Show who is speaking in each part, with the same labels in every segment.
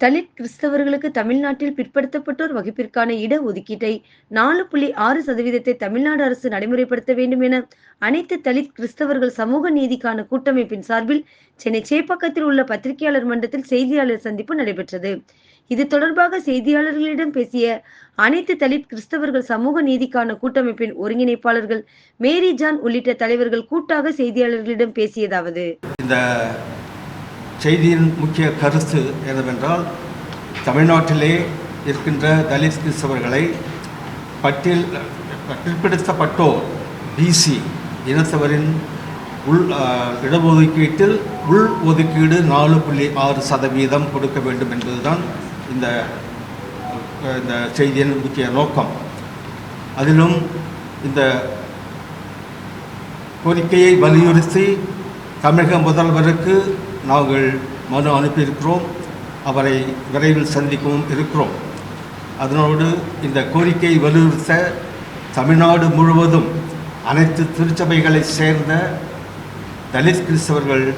Speaker 1: தலித் கிறிஸ்தவர்களுக்கு தமிழ்நாட்டில் பிற்படுத்தப்பட்டோர் வகுப்பிற்கான இட ஒதுக்கீட்டை நாலு புள்ளி ஆறு சதவீதத்தை தமிழ்நாடு அரசு நடைமுறைப்படுத்த வேண்டும் என அனைத்து தலித் கிறிஸ்தவர்கள் சமூக நீதிக்கான கூட்டமைப்பின் சார்பில் சென்னை சேப்பாக்கத்தில் உள்ள பத்திரிகையாளர் மன்றத்தில் செய்தியாளர் சந்திப்பு நடைபெற்றது. இது தொடர்பாக செய்தியாளர்களிடம் பேசிய அனைத்து தலித் கிறிஸ்தவர்கள் சமூக நீதிக்கான கூட்டமைப்பின் ஒருங்கிணைப்பாளர்கள் மேரி ஜான் உள்ளிட்ட தலைவர்கள் கூட்டாக செய்தியாளர்களிடம் பேசியதாவது.
Speaker 2: இந்த செய்தியின் முக்கிய கருத்து என்னவென்றால் தமிழ்நாட்டிலே இருக்கின்ற தலித் கிறிஸ்தவர்களை பட்டியல் பிற்படுத்தப்பட்டோர் பிசி இனத்தவரின் உள் இடஒதுக்கீட்டில் உள் ஒதுக்கீடு நாலு புள்ளி ஆறு சதவீதம் கொடுக்க வேண்டும் என்பதுதான் இந்த இந்த செய்தியின் முக்கிய நோக்கம். அதிலும் இந்த கோரிக்கையை வலியுறுத்தி தமிழக முதல்வருக்கு நாங்கள் மனு அனுப்பியிருக்கிறோம். அவரை விரைவில் சந்திக்கவும் இருக்கிறோம். அதனோடு இந்த கோரிக்கையை வலியுறுத்த தமிழ்நாடு முழுவதும் அனைத்து திருச்சபைகளை சேர்ந்த தலித் கிறிஸ்தவர்கள்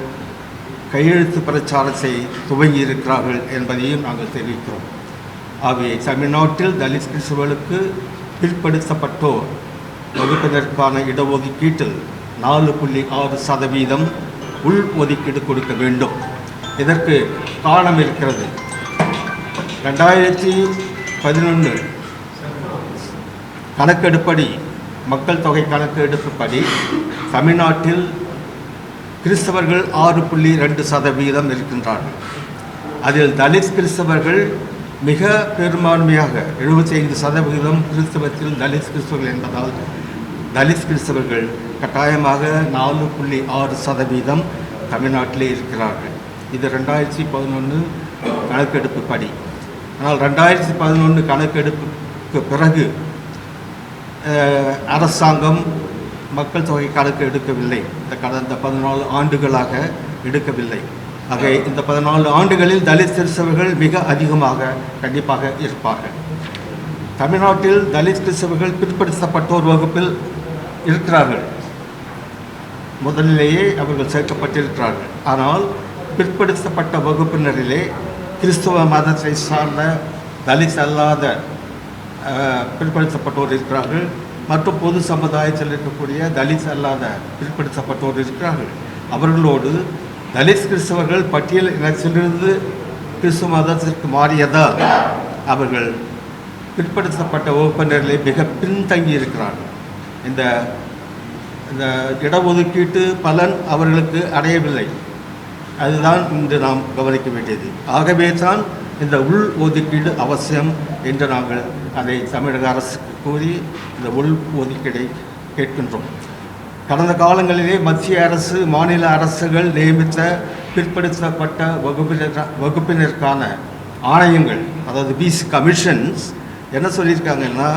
Speaker 2: கையெழுத்து பிரச்சாரத்தை துவங்கி இருக்கிறார்கள் என்பதையும் நாங்கள் தெரிவிக்கிறோம். ஆகவே தமிழ்நாட்டில் தலித் கிறிஸ்தவர்களுக்கு பிற்படுத்தப்பட்டோர் வகுப்பினருக்கான இடஒதுக்கீட்டில் நாலு புள்ளி ஆறு சதவீதம் உள் ஒதுக்கீடு கொடுக்க வேண்டும். இதற்கு காரணம் இருக்கிறது. ரெண்டாயிரத்தி பதினொன்று கணக்கெடுப்படி மக்கள் தொகை கணக்கெடுப்புப்படி தமிழ்நாட்டில் கிறிஸ்தவர்கள் ஆறு புள்ளி ரெண்டு சதவீதம் இருக்கின்றார்கள். அதில் தலித் கிறிஸ்தவர்கள் மிக பெரும்பான்மையாக எழுபத்தி ஐந்து சதவீதம் கிறிஸ்தவத்தில் தலித் கிறிஸ்தவர்கள் என்பதால் தலித் கிறிஸ்தவர்கள் கட்டாயமாக நாலு புள்ளி ஆறு சதவீதம் தமிழ்நாட்டிலே இருக்கிறார்கள். இது ரெண்டாயிரத்தி பதினொன்று கணக்கெடுப்பு படி. ஆனால் ரெண்டாயிரத்தி பதினொன்று கணக்கெடுப்புக்கு பிறகு அரசாங்கம் மக்கள் தொகை கணக்கு எடுக்கவில்லை. இந்த கடந்த பதினாலு ஆண்டுகளாக எடுக்கவில்லை. ஆக இந்த பதினாலு ஆண்டுகளில் தலித் கிறிஸ்தவர்கள் மிக அதிகமாக கண்டிப்பாக இருப்பார்கள். தமிழ்நாட்டில் தலித் கிறிஸ்தவர்கள் பிற்படுத்தப்பட்டோர் வகுப்பில் இருக்கிறார்கள். முதலிலேயே அவர்கள் சேர்க்கப்பட்டிருக்கிறார்கள். ஆனால் பிற்படுத்தப்பட்ட வகுப்பினரிலே கிறிஸ்துவ மதத்தை சார்ந்த தலித் அல்லாத பிற்படுத்தப்பட்டோர் இருக்கிறார்கள். மற்றும் பொது சமுதாயத்தில் இருக்கக்கூடிய தலித் அல்லாத பிற்படுத்தப்பட்டோர் இருக்கிறார்கள். அவர்களோடு தலித் கிறிஸ்தவர்கள் பட்டியல் இனத்திலிருந்து கிறிஸ்துவ மதத்திற்கு மாறியதால் அவர்கள் பிற்படுத்தப்பட்ட வகுப்பினரிலே மிக பின்தங்கி இருக்கிறார்கள் இந்த இந்த இடஒதுக்கீட்டு பலன் அவர்களுக்கு அடையவில்லை. அதுதான் இன்று நாம் கவனிக்க வேண்டியது. ஆகவே தான் இந்த உள் ஒதுக்கீடு அவசியம் என்று நாங்கள் அதை தமிழக அரசுக்கு கூறி இந்த உள் ஒதுக்கீடை கேட்கின்றோம். கடந்த காலங்களிலே மத்திய அரசு மாநில அரசுகள் நியமித்த பிற்படுத்தப்பட்ட வகுப்பினர் வகுப்பினருக்கான ஆணையங்கள் அதாவது பிசி கமிஷன்ஸ் என்ன சொல்லியிருக்காங்கன்னா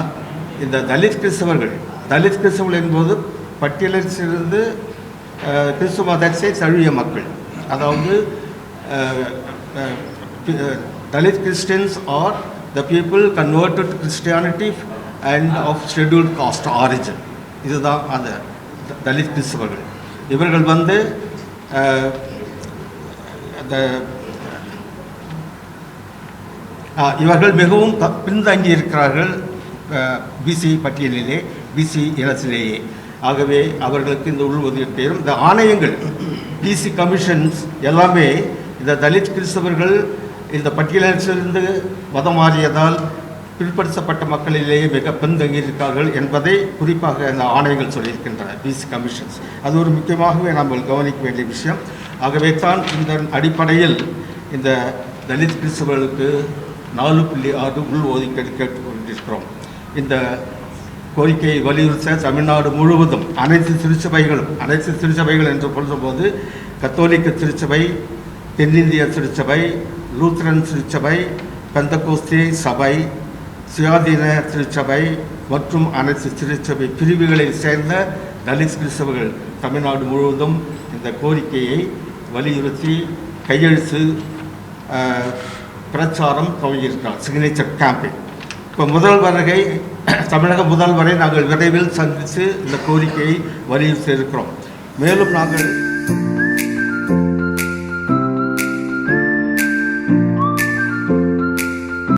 Speaker 2: இந்த தலித் கிறிஸ்தவர்கள் தலித் கிறிஸ்தவர்கள் என்பது பட்டியலில் சிறந்து அஹ், கிறிஸ்துவ மதத்தை தழுவிய மக்கள். அதாவது Dalit Christians are the people converted Christianity and of scheduled caste origin. இதுதான் அந்த த- தலித் கிறிஸ்தவர்கள். இவர்கள் வந்து இவர்கள் மிகவும் பின்தங்கி இருக்கிறார்கள் பிசி பட்டியலிலே பிசி இனத்திலேயே ஆகவே அவர்களுக்கு இந்த உள் ஒதுக்கீடும் இந்த ஆணையங்கள் பிசி கமிஷன்ஸ் எல்லாமே இந்த தலித் கிறிஸ்தவர்கள் இந்த பட்டியலிலிருந்து மதம் மாறியதால் பிற்படுத்தப்பட்ட மக்களிலேயே மிக பின்தங்கியிருக்கார்கள் என்பதை குறிப்பாக அந்த ஆணையங்கள் சொல்லியிருக்கின்றன பிசி கமிஷன்ஸ் அது ஒரு முக்கியமாகவே நாம் கவனிக்க வேண்டிய விஷயம். ஆகவே தான் இந்த அடிப்படையில் இந்த தலித் கிறிஸ்தவர்களுக்கு நாலு புள்ளி ஆறு உள் ஒதுக்கீடு கேட்டுக்கொண்டிருக்கிறோம். இந்த கோரிக்கையை வலியுறுத்த தமிழ்நாடு முழுவதும் அனைத்து திருச்சபைகளும் அனைத்து திருச்சபைகள் என்று சொல்லும்போது கத்தோலிக்க திருச்சபை தென்னிந்திய திருச்சபை லூத்ரன் திருச்சபை பெந்தகோஸ்தே சபை சுயாதீன திருச்சபை மற்றும் அனைத்து திருச்சபை பிரிவுகளை சேர்ந்த தலித் கிறிஸ்தவர்கள் தமிழ்நாடு முழுவதும் இந்த கோரிக்கையை வலியுறுத்தி கையெழுத்து பிரச்சாரம் துவங்கியிருக்கிறார். சிக்னேச்சர் கேம்பெயின் இப்போ முதல் வருகை தமிழக முதல்வரை நாங்கள் விரைவில் சந்தித்து இந்த கோரிக்கையை வலியுறுத்தி இருக்கிறோம் மேலும் நாங்கள்